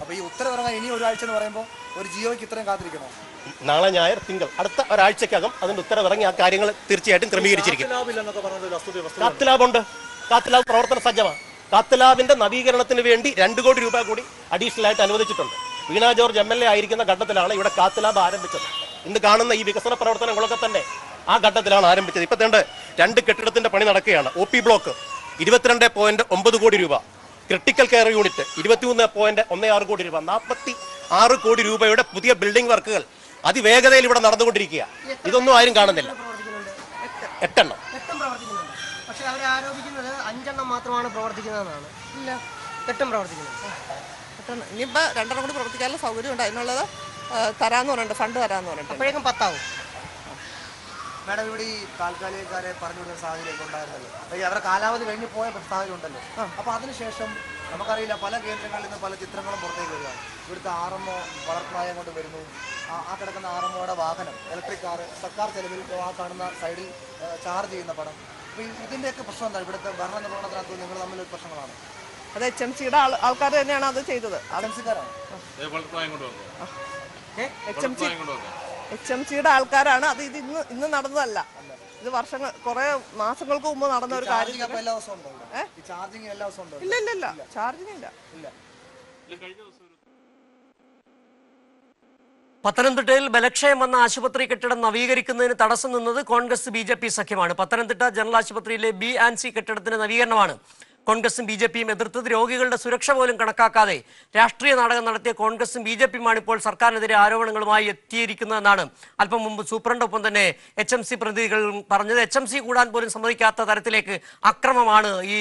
അപ്പോൾ ഈ ഉത്തരവിറങ്ങാൻ ഇനി ഒരാഴ്ച എന്ന് പറയുമ്പോൾ ഒരു ജിയോയ്ക്ക് ഇത്രയും കാത്തിരിക്കണോ? നാളെ ഞായർ തിങ്കൾ. അടുത്ത ഒരാഴ്ചക്കകം അതിന്റെ ഉത്തരവിറങ്ങി ആ കാര്യങ്ങൾ തീർച്ചയായിട്ടും ക്രമീകരിച്ചിരിക്കും. കാത്ത് ലാബ് ഉണ്ട്. കാത്ത് ലാബ് പ്രവർത്തന സജ്ജമാണ് കാത്ത് ലാബിന്റെ നവീകരണത്തിന് വേണ്ടി രണ്ട് കോടി രൂപ കൂടി അഡീഷണൽ ആയിട്ട് അനുവദിച്ചിട്ടുണ്ട്. Veena George M L A ആയിരിക്കുന്ന ഘട്ടത്തിലാണ് ഇവിടെ കാത്ത് ലാബ് ആരംഭിച്ചത്. ഇന്ന് കാണുന്ന ഈ വികസന പ്രവർത്തനങ്ങളൊക്കെ തന്നെ ആ ഘട്ടത്തിലാണ് ആരംഭിച്ചത്. ഇപ്പത്തേണ്ട് തേണ്ട രണ്ട് കെട്ടിടത്തിന്റെ പണി നടക്കുകയാണ്. ഒ പി ബ്ലോക്ക് ഇരുപത്തിരണ്ട് പോയിന്റ് ഒമ്പത് കോടി രൂപ. ക്രിട്ടിക്കൽ കെയർ യൂണിറ്റ് ഇരുപത്തിമൂന്ന് പോയിന്റ് ഒന്ന് ആറ് കോടി രൂപ നാൽപ്പത്തി ആറ് കോടി രൂപയുടെ പുതിയ ബിൽഡിംഗ് വർക്കുകൾ അതിവേഗതയിൽ ഇവിടെ നടന്നുകൊണ്ടിരിക്കുക ഇതൊന്നും ആരും കാണുന്നില്ല. എട്ടെണ്ണം. എട്ടും പക്ഷെ അവർ ആരോപിക്കുന്നത് അഞ്ചെണ്ണം മാത്രമാണ് പ്രവർത്തിക്കുന്നതെന്നാണ്. ഇല്ല. എട്ടും പ്രവർത്തിക്കുന്നുണ്ട്. പെട്ടെന്ന് ഇനിയിപ്പോൾ രണ്ടെണ്ണം കൂടി പ്രവർത്തിക്കാനുള്ള സൗകര്യമുണ്ട്. അതിനുള്ളത് ആ, തരാന്ന് പറഞ്ഞിട്ടുണ്ട് ഫണ്ട് തരാന്ന് പറഞ്ഞിട്ടുണ്ട്. അപ്പോഴേക്കും പത്താവും. മാഡം ഇവിടെ ഈ താൽക്കാലികക്കാരെ പറഞ്ഞു വിടുന്ന സാഹചര്യം ഉണ്ടായിരുന്നല്ലോ. അപ്പോൾ ഈ അവരുടെ കാലാവധി കഴിഞ്ഞ് പോയ സാഹചര്യം ഉണ്ടല്ലോ. അപ്പോൾ അതിനുശേഷം നമുക്കറിയില്ല പല കേന്ദ്രങ്ങളിൽ നിന്ന് പല ചിത്രങ്ങളും പുറത്തേക്ക് വരികയാണ്. ഇവിടുത്തെ ആർ എം ഒ വളർപ്രായം കൊണ്ട് വരുന്നു. ആ- കിടക്കുന്ന ആർ എം ഒയുടെ വാഹനം ഇലക്ട്രിക് കാർ സർക്കാർ ചെലവിൽ ആ കാണുന്ന സൈഡിൽ ചാർജ് ചെയ്യുന്ന പണം അപ്പോൾ ഇതിന്റെയൊക്കെ പ്രശ്നം എന്താണ്? ഇവിടുത്തെ ഭരണ നിർവഹണത്തിനകത്ത് നിങ്ങൾ തമ്മിൽ ഒരു പ്രശ്നങ്ങളാണ്? അത് എച്ച് എം സിയുടെ ആൾ ആൾക്കാർ തന്നെയാണ് അത് ചെയ്തത്. H M C H M സിയുടെ ആൾക്കാരാണ്. അത് ഇത് ഇന്ന് ഇന്ന് നടന്നതല്ല. ഇത് വർഷങ്ങൾ കുറെ മാസങ്ങൾക്ക് മുമ്പ് നടന്ന ഒരു കാര്യം ചാർജിങ് എല്ലാ ദിവസവും ഉണ്ടോ ഈ ചാർജിങ് എല്ലാ ദിവസവും ഉണ്ടോ ഇല്ല ഇല്ല ഇല്ല. ചാർജിങ് ഇല്ല. പത്തനംതിട്ടയിൽ ബലക്ഷയം വന്ന ആശുപത്രി കെട്ടിടം നവീകരിക്കുന്നതിന് തടസ്സം നിന്നത് കോൺഗ്രസ് ബി സഖ്യമാണ്. പത്തനംതിട്ട ജനറൽ ആശുപത്രിയിലെ ബി ആൻഡ് സി കെട്ടിടത്തിന്റെ നവീകരണമാണ്. കോൺഗ്രസും ബി ജെ പിയും എതിർത്തത് രോഗികളുടെ സുരക്ഷ പോലും കണക്കാക്കാതെ രാഷ്ട്രീയ നാടകം നടത്തിയ കോൺഗ്രസും ബി ജെ പിയുമാണ് ഇപ്പോൾ സർക്കാരിനെതിരെ ആരോപണങ്ങളുമായി എത്തിയിരിക്കുന്നതെന്നാണ് അല്പം മുമ്പ് സൂപ്രണ്ടൊപ്പം തന്നെ എച്ച് എം സി പ്രതിനിധികൾ പറഞ്ഞത്. എച്ച് എം സി കൂടാൻ പോലും സമ്മതിക്കാത്ത തരത്തിലേക്ക് അക്രമമാണ് ഈ